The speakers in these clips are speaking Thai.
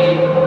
Thank you.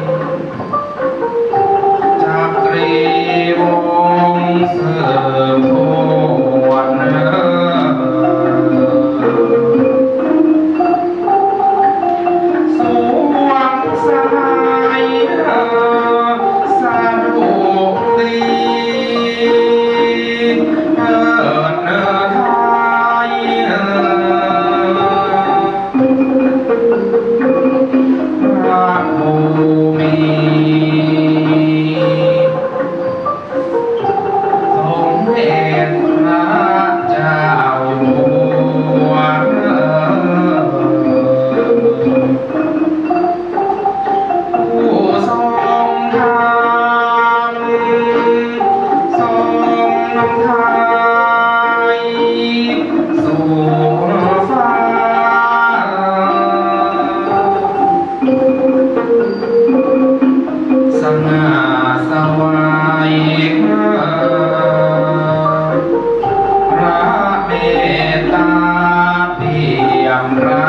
আমরা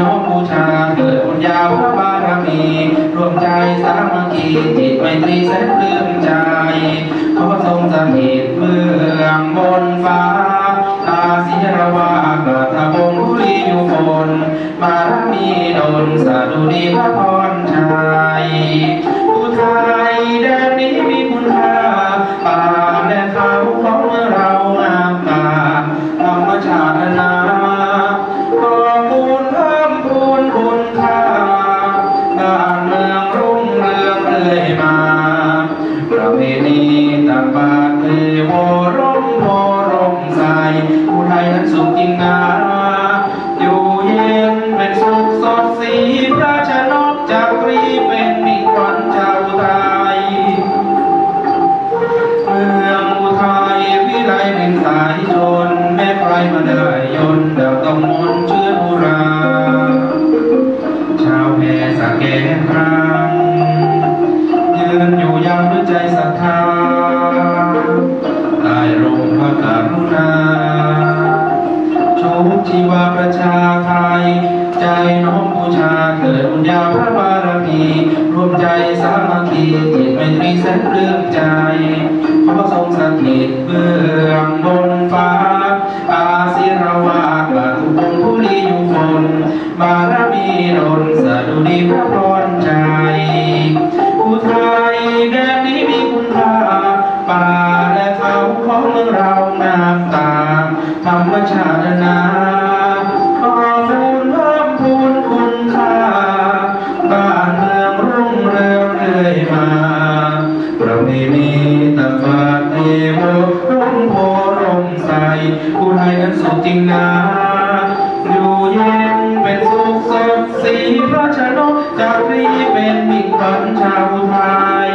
น้อมบูชาเกิดบุญญาพรบารมีรวมใจสามัคคีจิตไมตรีแสนเพื่อใจขอทรงสถิตเมืองบนฟ้าตาศิรวาเกิดทบงบุรีอยู่บนบารมีดลสดุดีพระพรชัย ชีวประชาไทย ใจน้อมบูชาเกิดบุญญาพระบารมีรวมใจสามัคคีจิตไม่ตรีแสนเลื่องใจ ขอทรงสถิตเบื้องบนฟ้า อาศิรวาเกิดทุกองผู้ดีอยู่คนบารมีดลสะดุดีพระพรใจอุทัยแดนนี้มีคุณค่าป่าและเขาของเมืองเรานาำตาธรรมชาติ รีพระชนกจักรีเป็นมิ่งขวัญชาวไทย